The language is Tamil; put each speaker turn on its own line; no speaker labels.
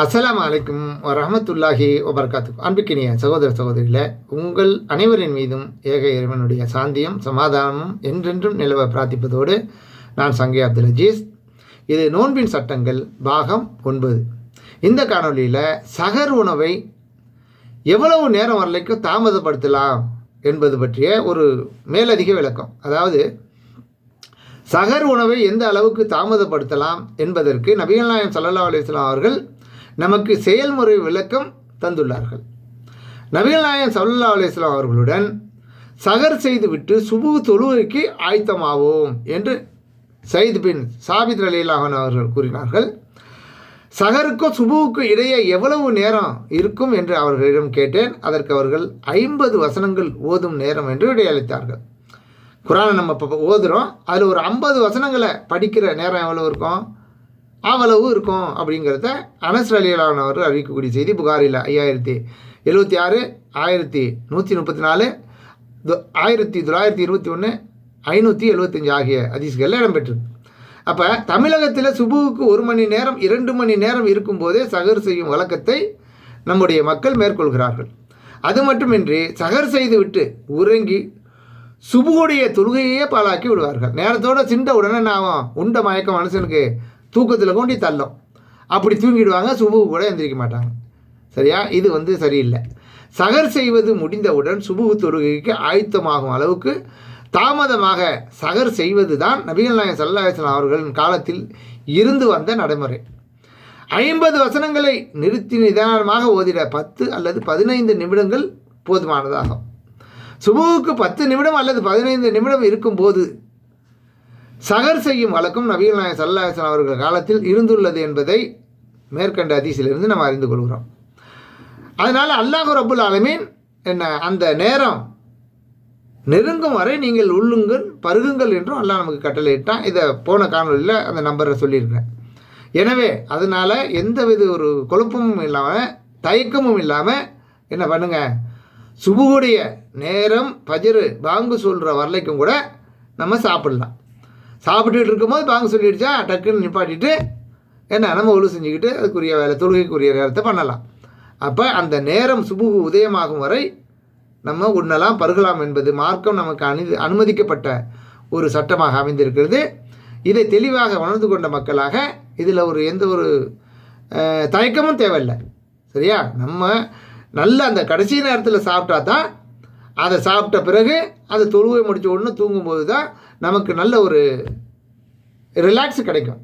அஸ்லாம் அலைக்கும் வரஹமத்துல்லாஹி வபர்காத்து அன்பிக்கினிய சகோதர சகோதரிகளே உங்கள் அனைவரின் மீதும் ஏக இறைவனுடைய சாந்தியும் சமாதானமும் என்றென்றும் நிலவ பிரார்த்திப்பதோடு நான் சங்கே அப்துல் அஜீஸ். இது நோன்பின் சட்டங்கள் பாகம் ஒன்பது. இந்த காணொளியில் சகர் உணவை எவ்வளவு நேரம் வரலைக்கும் தாமதப்படுத்தலாம் என்பது பற்றிய ஒரு மேலதிக விளக்கம். அதாவது சகர் உணவை எந்த அளவுக்கு தாமதப்படுத்தலாம் என்பதற்கு நபிகள் நாயம் சல்லா அலுவலாம் அவர்கள் நமக்கு செயல்முறை விளக்கம் தந்துள்ளார்கள். நபிகள் நாயன் சல்லா அலிஸ்லாம் அவர்களுடன் சகர் செய்துவிட்டு சுபு தொழுகைக்கு ஆயத்தமாவோம் என்று சயித் பின் சாபித் அலிலாகன் அவர்கள் கூறினார்கள். சகருக்கும் சுபுவுக்கும் இடையே எவ்வளவு நேரம் இருக்கும்? என்று அவர்களிடம் கேட்டேன். அதற்கு அவர்கள் ஐம்பது வசனங்கள் ஓதும் நேரம் என்று விடையளித்தார்கள். குரானை நம்ம இப்போ ஓதுகிறோம் அதில் ஒரு ஐம்பது வசனங்களை படிக்கிற நேரம் எவ்வளோ இருக்கும்? அவ்வளவு இருக்கும் அப்படிங்கிறத அனஸ் அறிவிக்கக்கூடிய செய்தி புகாரில் ஐயாயிரத்தி எழுபத்தி ஆறு ஆயிரத்தி நூற்றி முப்பத்தி நாலு ஆயிரத்தி தொள்ளாயிரத்தி இருபத்தி ஒன்று ஐநூற்றி எழுபத்தஞ்சு ஆகிய அதிசுகளில் இடம்பெற்றிருக்கு. அப்போ தமிழகத்தில் சுபுவுக்கு ஒரு மணி நேரம் இரண்டு மணி நேரம் இருக்கும்போதே சகர் செய்யும் வழக்கத்தை நம்முடைய மக்கள் மேற்கொள்கிறார்கள். அது மட்டுமின்றி சகர் செய்துவிட்டு உறங்கி சுபுவுடைய தொழுகையே பாலாக்கி விடுவார்கள். நேரத்தோடு சிண்ட உடனே நான் உண்ட மயக்கம் மனுஷனுக்கு தூக்கத்தில் கொண்டு தள்ளும். அப்படி தூங்கிடுவாங்க சுபு கூட எந்திரிக்க மாட்டாங்க. சரியா? இது வந்து சரியில்லை. சகர் செய்வது முடிந்தவுடன் சுபு தொழுகைக்கு ஆயத்தமாகும் அளவுக்கு தாமதமாக சகர் செய்வது தான் நபிகள் நாயகம் சல்லாஹலாம் அவர்களின் காலத்தில் இருந்து வந்த நடைமுறை. ஐம்பது வசனங்களை நிறுத்தி நிதானமாக ஓதிட பத்து அல்லது பதினைந்து நிமிடங்கள் போதுமானதாகும். சுபுவுக்கு பத்து நிமிடம் அல்லது பதினைந்து நிமிடம் இருக்கும்போது சகர் செய்யும் வழக்கம் நபிகள் நாயக் சல்லாஹன் அவர்கள் காலத்தில் இருந்துள்ளது என்பதை மேற்கண்ட அதிசிலிருந்து நம்ம அறிந்து கொள்கிறோம். அதனால் அல்லாஹு ரபுல் ஆலமீன் என்ன அந்த நேரம் நெருங்கும் வரை நீங்கள் உள்ளுங்கள் பருகுங்கள் என்றும் அல்லாஹ் நமக்கு கட்டளையிட்டான். இதை போன காணொலியில் அந்த நம்பரை சொல்லியிருக்கேன் எனவே அதனால் எந்தவித ஒரு குழப்பமும் இல்லாமல் தயக்கமும் இல்லாமல் என்ன பண்ணுங்கள் சுபுகுடைய நேரம் பஜரு பாங்கு சொல்கிற வரலைக்கும் கூட நம்ம சாப்பிடலாம். சாப்பிட்டுட்டு இருக்கும்போது பாங்கு சொல்லிடுச்சா டக்குன்னு நிப்பாட்டிட்டு என்ன நம்ம ஒழு செஞ்சுக்கிட்டு அதுக்குரிய வேலை தொழுகைக்குரிய நேரத்தை பண்ணலாம். அப்போ அந்த நேரம் சுபுகு உதயமாகும் வரை நம்ம உண்ணலாம் பருகலாம் என்பது மார்க்கம் நமக்கு அனு அனுமதிக்கப்பட்ட ஒரு சட்டமாக அமைந்திருக்கிறது. இதை தெளிவாக உணர்ந்து கொண்ட மக்களாக இதில் ஒரு எந்த ஒரு தயக்கமும் தேவையில்லை. சரியா? நம்ம நல்ல அந்த கடைசி நேரத்தில் சாப்பிட்டா தான் அதை சாப்பிட்ட பிறகு அதை தொழுவை முடித்த உடனே தூங்கும்போது தான் நமக்கு நல்ல ஒரு ரிலாக்ஸ் கிடைக்கும்.